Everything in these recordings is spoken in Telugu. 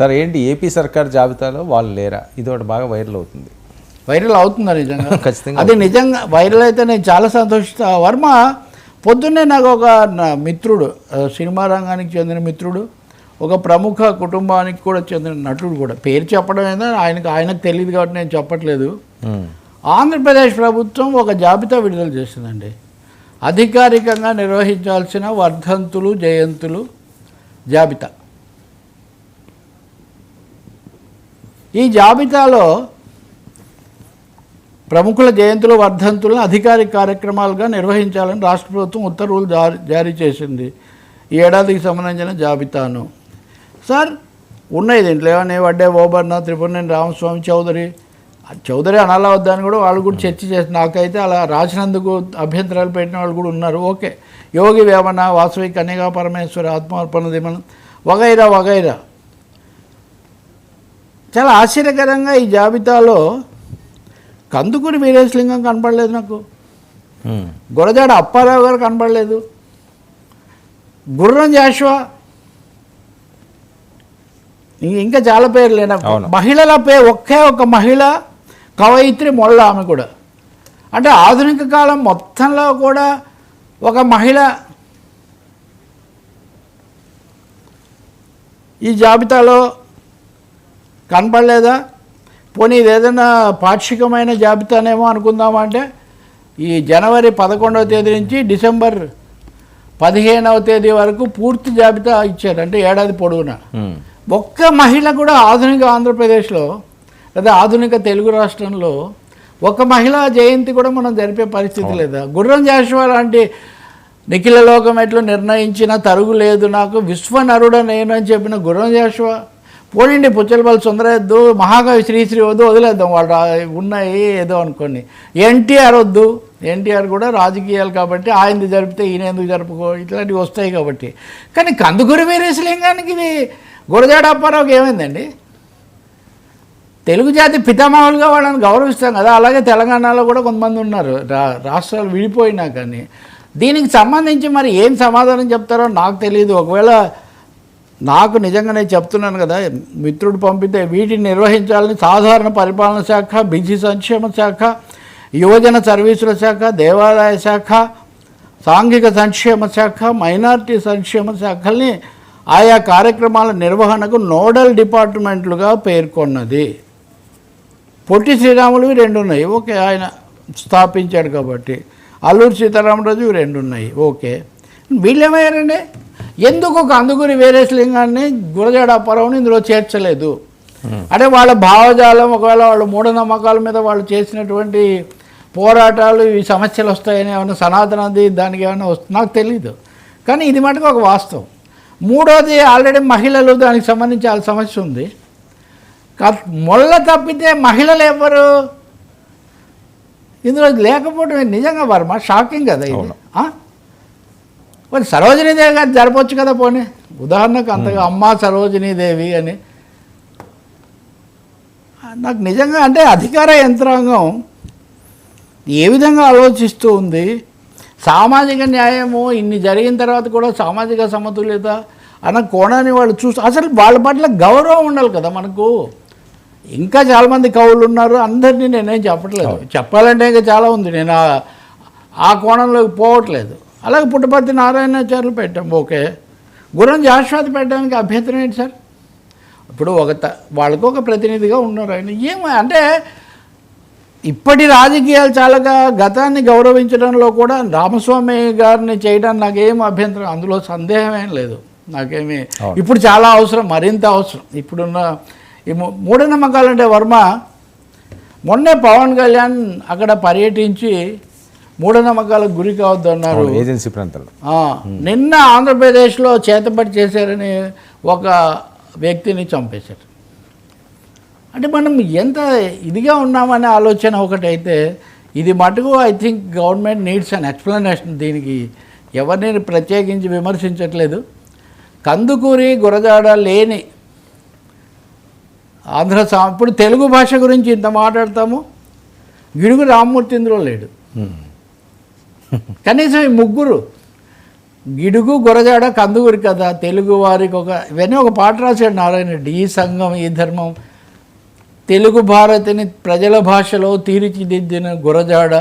సార్ ఏంటి ఏపీ సర్కార్ జాబితాలో వాళ్ళు లేరా? ఇది ఒకటి బాగా వైరల్ అవుతుంది. వైరల్ అవుతుందా నిజంగా? ఖచ్చితంగా అది నిజంగా వైరల్ అయితే నేను చాలా సంతోషిస్తా. వర్మ పొద్దున్నే నాకు ఒక మిత్రుడు సినిమా రంగానికి చెందిన మిత్రుడు ఒక ప్రముఖ కుటుంబానికి కూడా చెందిన నటుడు కూడా. పేరు చెప్పడం ఏదో ఆయనకు ఆయనకు తెలియదు కాబట్టి నేను చెప్పట్లేదు. ఆంధ్రప్రదేశ్ ప్రభుత్వం ఒక జాబితా విడుదల చేసిందండి అధికారికంగా నిర్వహించాల్సిన వర్ధంతులు జయంతులు జాబితా. ఈ జాబితాలో ప్రముఖుల జయంతులు వర్ధంతులను అధికారిక కార్యక్రమాలుగా నిర్వహించాలని రాష్ట్ర ప్రభుత్వం ఉత్తర్వులు జారీ జారీ చేసింది. ఈ ఏడాదికి సంబంధించిన జాబితాను. సార్ ఉన్నాయి దీంట్లో ఏమన్నా? వడ్డే ఓబర్న త్రిపురనేని రామస్వామి చౌదరి. చౌదరి అనాలా వద్దని కూడా వాళ్ళు కూడా చర్చ చేసి నాకైతే అలా రాసినందుకు అభ్యంతరాలు పెట్టిన వాళ్ళు కూడా ఉన్నారు. ఓకే. యోగి వేమన వాసవి కన్యగా పరమేశ్వరి ఆత్మార్పణ దిమనం వగైరా వగైరా. చాలా ఆశ్చర్యకరంగా ఈ జాబితాలో కందుకూరి వీరేశలింగం కనపడలేదు నాకు. గురజాడ అప్పారావు గారు కనపడలేదు. గుర్రం జాషువా. ఇంకా చాలా పేర్లు లేనా. మహిళల పే ఒకే ఒక మహిళ కవయిత్రి మొళ్ళ ఆమె కూడా. అంటే ఆధునిక కాలం మొత్తంలో కూడా ఒక మహిళ. ఈ జాబితాలో కనపడలేదా పోనీ ఇది ఏదైనా పాక్షికమైన జాబితానేమో అనుకుందామంటే ఈ జనవరి పదకొండవ తేదీ నుంచి డిసెంబర్ పదిహేనవ తేదీ వరకు పూర్తి జాబితా ఇచ్చారు అంటే ఏడాది పొడవునా. ఒక్క మహిళ కూడా ఆధునిక ఆంధ్రప్రదేశ్లో లేదా ఆధునిక తెలుగు రాష్ట్రంలో ఒక మహిళా జయంతి కూడా మనం జరిపే పరిస్థితి లేదా? గుర్రం జాషువా లాంటి నిఖిల లోకం ఎట్లు నిర్ణయించిన తరుగు లేదు నాకు విశ్వనరుడ నేను అని చెప్పిన గుర్రం జాషువా? పోనీండి పుచ్చలపల్లి సుందరద్దు మహాకవి శ్రీశ్రీ వద్దు వదిలేద్దాం. వాళ్ళు ఉన్నాయి ఏదో అనుకోండి. ఎన్టీఆర్ వద్దు. ఎన్టీఆర్ కూడా రాజకీయాలు కాబట్టి ఆయనది జరిపితే ఈయన ఎందుకు జరుపుకో ఇట్లాంటివి వస్తాయి కాబట్టి. కానీ కందుకూరి వీరేశలింగానికి ఇది గురజాడ అప్పారావుకి ఏమైందండి? తెలుగు జాతి పితామహులుగా వాళ్ళని గౌరవిస్తాం కదా. అలాగే తెలంగాణలో కూడా కొంతమంది ఉన్నారు. రా రాష్ట్రాలు విడిపోయినా కానీ. దీనికి సంబంధించి మరి ఏం సమాధానం చెప్తారో నాకు తెలియదు ఒకవేళ నాకు నిజంగా నేను చెప్తున్నాను కదా మిత్రుడు పంపితే వీటిని నిర్వహించాలని సాధారణ పరిపాలన శాఖ బీసీ సంక్షేమ శాఖ యువజన సర్వీసుల శాఖ దేవాదాయ శాఖ సాంఘిక సంక్షేమ శాఖ మైనార్టీ సంక్షేమ శాఖల్ని ఆయా కార్యక్రమాల నిర్వహణకు నోడల్ డిపార్ట్మెంట్లుగా పేర్కొన్నది. పొట్టి శ్రీరాములు రెండు ఉన్నాయి. ఓకే ఆయన స్థాపించాడు కాబట్టి. అల్లూరు సీతారామరాజు ఇవి రెండు ఉన్నాయి. ఓకే. వీళ్ళేమయ్యారండి ఎందుకు ఒక అందుగురి వీరేశలింగాన్ని గురజాడ అప్పారావుని ఇందులో చేర్చలేదు? అంటే వాళ్ళ భావజాలం ఒకవేళ వాళ్ళ మూఢనమ్మకాల మీద వాళ్ళు చేసినటువంటి పోరాటాలు ఈ సమస్యలు వస్తాయని ఏమైనా సనాతనది దానికి ఏమైనా వస్తుంది నాకు తెలీదు. కానీ ఇది మటుకు ఒక వాస్తవం. మూడోది ఆల్రెడీ మహిళలు దానికి సంబంధించి వాళ్ళ సమస్య ఉంది. కా- మొల్ల తప్పితే మహిళలు ఎవరు? ఇందులో లేకపోవడం నిజంగా వర్మ షాకింగ్ కదా. ఆ? మరి సరోజినీదేవి గారు జరపవచ్చు కదా పోనీ. ఉదాహరణకు అంతగా అమ్మ సరోజినీదేవి అని. నాకు నిజంగా అంటే అధికార యంత్రాంగం ఏ విధంగా ఆలోచిస్తూ ఉంది? సామాజిక న్యాయము ఇన్ని జరిగిన తర్వాత కూడా సామాజిక సమతుల్యత అన్న కోణాన్ని వాళ్ళు చూసి అసలు వాళ్ళ పట్ల గౌరవం ఉండాలి కదా మనకు. ఇంకా చాలామంది కవులు ఉన్నారు అందరినీ నేనేం చెప్పట్లేదు. చెప్పాలంటే ఇంకా చాలా ఉంది. నేను ఆ- ఆ కోణంలోకి పోవట్లేదు. అలాగే పుట్టపర్తి నారాయణాచార్యులు పెట్టాం. ఓకే. గురం జాశ్వాతి పెట్టడానికి అభ్యంతరం ఏంటి సార్? ఇప్పుడు ఒక వాళ్ళకు ఒక ప్రతినిధిగా ఉన్నారు ఆయన. ఏం అంటే ఇప్పటి రాజకీయాలు చాలాగా గతాన్ని గౌరవించడంలో కూడా రామస్వామి గారిని చేయడానికి నాకేం అభ్యంతరం అందులో సందేహం ఏం లేదు. నాకేమి. ఇప్పుడు చాలా అవసరం మరింత అవసరం. ఇప్పుడున్న ఈ మూఢనమ్మకాలంటే వర్మ మొన్నే పవన్ కళ్యాణ్ అక్కడ పర్యటించి మూఢనమ్మకాలకు గురి కావద్దు అన్నారు ఏజెన్సీ ప్రాంతాల్లో ఆ, నిన్న ఆంధ్రప్రదేశ్లో చేతపడి చేశారని ఒక వ్యక్తిని చంపేశారు. అంటే మనం ఎంత ఇదిగా ఉన్నామనే ఆలోచన ఒకటైతే ఇది మటుకు I think government needs an explanation దీనికి ఎవరిని ప్రత్యేకించి విమర్శించట్లేదు. కందుకూరి గురజాడ లేని ఆంధ్ర సా ఇప్పుడు తెలుగు భాష గురించి ఇంత మాట్లాడతాము. గిడుగు రామ్మూర్తి ఇందులో లేడు. కనీసం ఈ ముగ్గురు గిడుగు గురజాడ కందుగురి కథ తెలుగు వారికి ఒక ఇవన్నీ ఒక పాట రాశాడు నారాయణ రెడ్డి. ఈ సంఘం ఈ ధర్మం తెలుగు భారతిని ప్రజల భాషలో తీర్చిదిద్దిన గురజాడ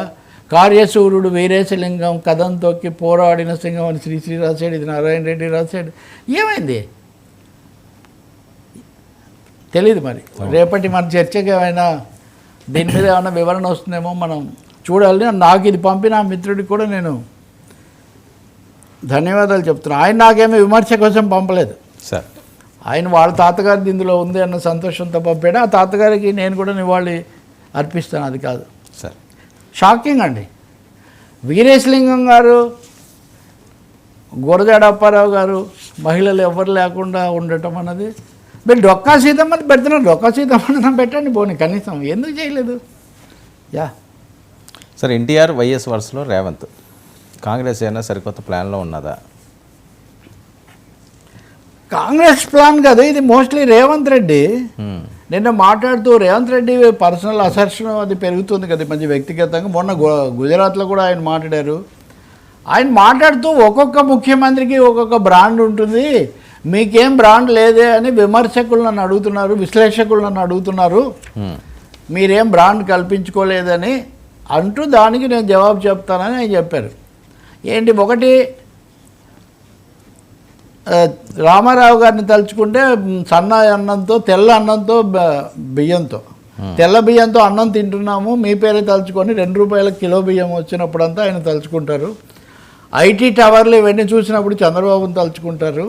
కార్యసూర్యుడు వీరేశలింగం కథం తొక్కి పోరాడిన సింగం అని శ్రీశ్రీ రాశాడు ఇది నారాయణ రెడ్డి రాశాడు. ఏమైంది? తెలీదు మరి. రేపటి మన చర్చకి ఏమైనా దీని మీద ఏమైనా వివరణ వస్తుందేమో మనం చూడాలి నాకు ఇది పంపిన మిత్రుడికి కూడా నేను ధన్యవాదాలు చెప్తున్నాను ఆయన నాకేమీ విమర్శ కోసం పంపలేదు. సార్. ఆయన వాళ్ళ తాతగారిది ఇందులో ఉంది అన్న సంతోషంతో పంపాడు. ఆ తాతగారికి నేను కూడా నివాళి అర్పిస్తాను అది కాదు. సార్. షాకింగ్ అండి. వీరేశలింగం గారు గురజాడ అప్పారావు గారు మహిళలు ఎవరు లేకుండా ఉండటం అన్నది. మీరు డొక్కా సీతమ్మని పెడుతున్నారు. డొక్కా సీతమ్మని పెట్టండి పోనీ కనీసం. ఎందుకు చేయలేదు? యా. సార్ ఎన్టీఆర్ వైఎస్ వరుసలో రేవంత్. కాంగ్రెస్ ఏమైనా సరికొత్త ప్లాన్లో ఉన్నదా? కాంగ్రెస్ ప్లాన్ కదా ఇది మోస్ట్లీ రేవంత్ రెడ్డి. నిన్న మాట్లాడుతూ రేవంత్ రెడ్డి పర్సనల్ అసర్షన్ అది పెరుగుతుంది కదా మంచి వ్యక్తిగతంగా. మొన్న గుజరాత్లో కూడా ఆయన మాట్లాడారు. ఆయన మాట్లాడుతూ ఒక్కొక్క ముఖ్యమంత్రికి ఒక్కొక్క బ్రాండ్ ఉంటుంది. మీకేం బ్రాండ్ లేదే అని విమర్శకులు నన్ను అడుగుతున్నారు విశ్లేషకులు నన్ను అడుగుతున్నారు. మీరేం బ్రాండ్ కల్పించుకోలేదని అంటూ దానికి నేను జవాబు చెప్తానని ఆయన చెప్పారు. ఏంటి ఒకటి రామారావు గారిని తలుచుకుంటే సన్న అన్నంతో తెల్ల అన్నంతో బియ్యంతో. తెల్ల బియ్యంతో అన్నం తింటున్నాము మీ పేరే తలుచుకొని రెండు రూపాయల కిలో బియ్యం వచ్చినప్పుడంతా ఆయన తలుచుకుంటారు. ఐటీ టవర్లు ఇవన్నీ చూసినప్పుడు చంద్రబాబుని తలుచుకుంటారు.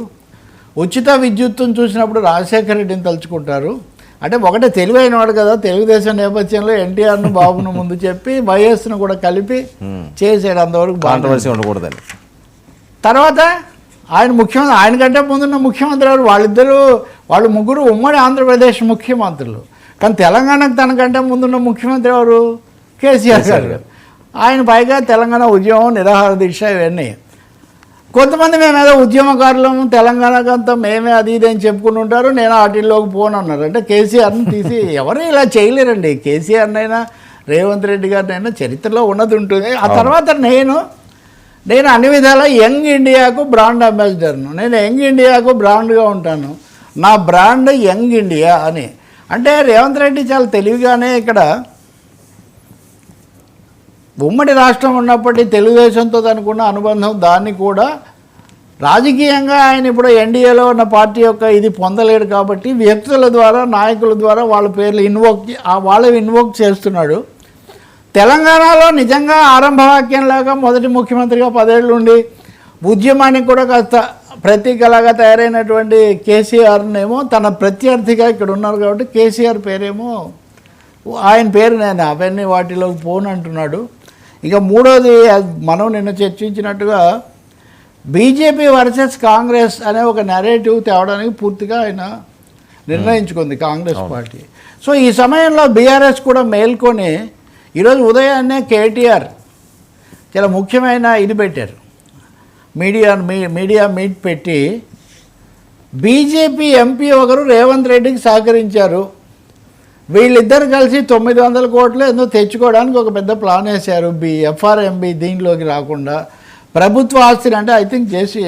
ఉచిత విద్యుత్తును చూసినప్పుడు రాజశేఖర రెడ్డిని తలుచుకుంటారు. అంటే ఒకటే తెలివైన వాడు కదా తెలుగుదేశం నేపథ్యంలో ఎన్టీఆర్ను బాబును ముందు చెప్పి వైఎస్ను కూడా కలిపి. చేసాడు అంతవరకు. కాంట్రవర్సీ ఉండకూడదని. తర్వాత ఆయన ముఖ్యమంత్రి ఆయన కంటే ముందున్న ముఖ్యమంత్రి ఎవరు? వాళ్ళిద్దరూ వాళ్ళు ముగ్గురు ఉమ్మడి ఆంధ్రప్రదేశ్ ముఖ్యమంత్రులు. కానీ తెలంగాణకు తనకంటే ముందున్న ముఖ్యమంత్రి ఎవరు? కేసీఆర్ గారు. ఆయన పైగా తెలంగాణ ఉద్యమం నిరాహార దీక్ష ఇవన్నీ. కొంతమంది మేము ఏదో ఉద్యమకారులము తెలంగాణకు అంతా మేమే అది ఇది అని చెప్పుకుని ఉంటారు నేను వాటిల్లోకి పోను అన్నారు. అంటే కేసీఆర్ని తీసి ఎవరు ఇలా చేయలేరండి. కేసీఆర్నైనా రేవంత్ రెడ్డి గారినైనా చరిత్రలో ఉన్నది ఉంటుంది. ఆ తర్వాత నేను నేను అన్ని విధాలా యంగ్ ఇండియాకు బ్రాండ్ అంబాసిడర్ను. నేను యంగ్ ఇండియాకు బ్రాండ్గా ఉంటాను. నా బ్రాండ్ యంగ్ ఇండియా అని. అంటే రేవంత్ రెడ్డి చాలా తెలివిగానే ఇక్కడ ఉమ్మడి రాష్ట్రం ఉన్నప్పటి తెలుగుదేశంతో తనకున్న అనుబంధం దాన్ని కూడా రాజకీయంగా ఆయన ఇప్పుడు ఎన్డీఏలో ఉన్న పార్టీ యొక్క ఇది పొందలేడు కాబట్టి వ్యక్తుల ద్వారా నాయకుల ద్వారా వాళ్ళ పేర్లు ఇన్వోక్ వాళ్ళు ఇన్వోక్ చేస్తున్నాడు. తెలంగాణలో నిజంగా ఆరంభవాక్యంలాగా మొదటి ముఖ్యమంత్రిగా పదేళ్ళు ఉండి ఉద్యమానికి కూడా కాస్త ప్రతీకలాగా తయారైనటువంటి కేసీఆర్నేమో తన ప్రత్యర్థిగా ఇక్కడ ఉన్నారు కాబట్టి కేసీఆర్ పేరేమో ఆయన పేరు నేను అవన్నీ వాటిలోకి పోను అంటున్నాడు ఇక మూడోది మనం నిన్న చర్చించినట్టుగా బీజేపీ వర్సెస్ కాంగ్రెస్ అనే ఒక నెరేటివ్ తేవడానికి పూర్తిగా ఆయన నిర్ణయించుకుంది కాంగ్రెస్ పార్టీ. సో ఈ సమయంలో బీఆర్ఎస్ కూడా మేల్కొని ఈరోజు ఉదయాన్నే కేటీఆర్ చాలా ముఖ్యమైన ఇది పెట్టారు. మీడియా మీ మీడియా మీట్ పెట్టి బీజేపీ ఎంపీ ఒకరు రేవంత్ రెడ్డికి సహకరించారు. వీళ్ళిద్దరు కలిసి తొమ్మిది వందల కోట్లు ఏదో తెచ్చుకోవడానికి ఒక పెద్ద ప్లాన్ వేశారు. బి ఎఫ్ఆర్ఎంబి దీనిలోకి రాకుండా ప్రభుత్వ ఆస్తిని అంటే ఐ థింక్ చేసి